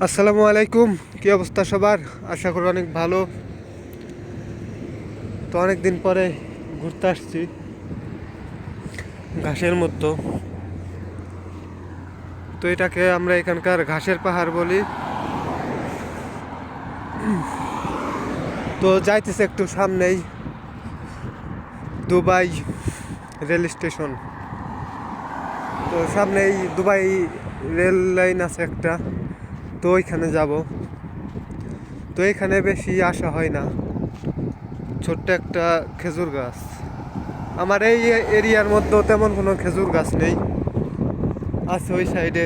আসসালামু আলাইকুম। কি অবস্থা সবার? আশা করি অনেক ভালো। তো অনেক দিন পরে ঘুরতে আসছি। ঘাসের মতো তো এটাকে আমরা এখানকার ঘাসের পাহাড় বলি। তো যাইতেছে একটু সামনেই। Dubai rail station. তো সামনেই দুবাই রেল লাইন আছে একটা। তো ওইখানে যাব। তো এখানে বেশি আসা হয় না। ছোট্ট একটা খেজুর গাছ। আমার এই এরিয়ার মধ্যে তেমন কোনো খেজুর গাছ নেই। আছে ওই সাইডে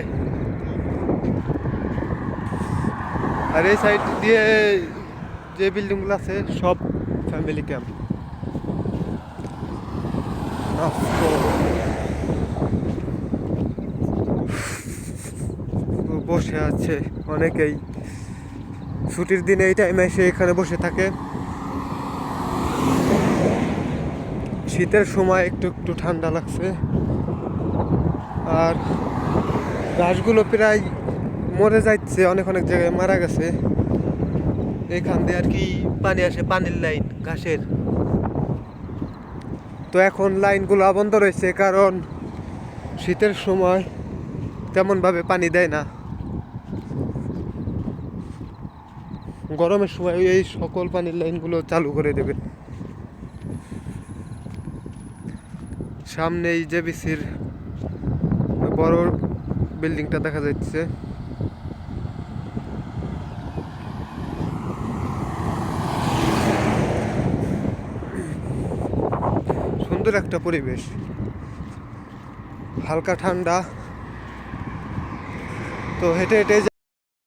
আর এই সাইড দিয়ে যে বিল্ডিংগুলো আছে, সব ফ্যামিলি ক্যাম্প বসে আছে অনেকেই। ছুটির দিনে এই টাইমে এসে এখানে বসে থাকে। শীতের সময় একটু একটু ঠান্ডা লাগছে। আর ঘাসগুলো প্রায় মরে যাচ্ছে, অনেক অনেক জায়গায় মারা গেছে। এখান দিয়ে আর কি পানি আসে, পানির লাইন ঘাসের। তো এখন লাইনগুলো বন্ধ রয়েছে, কারণ শীতের সময় তেমনভাবে পানি দেয় না। গরমের সময় এই সকল পানির লাইনগুলো চালু করে দেবে। সামনে এই জেবিসির বড় বিল্ডিংটা দেখা যাচ্ছে। সুন্দর একটা পরিবেশ। হালকা ঠান্ডা। তো হেঁটে হেঁটে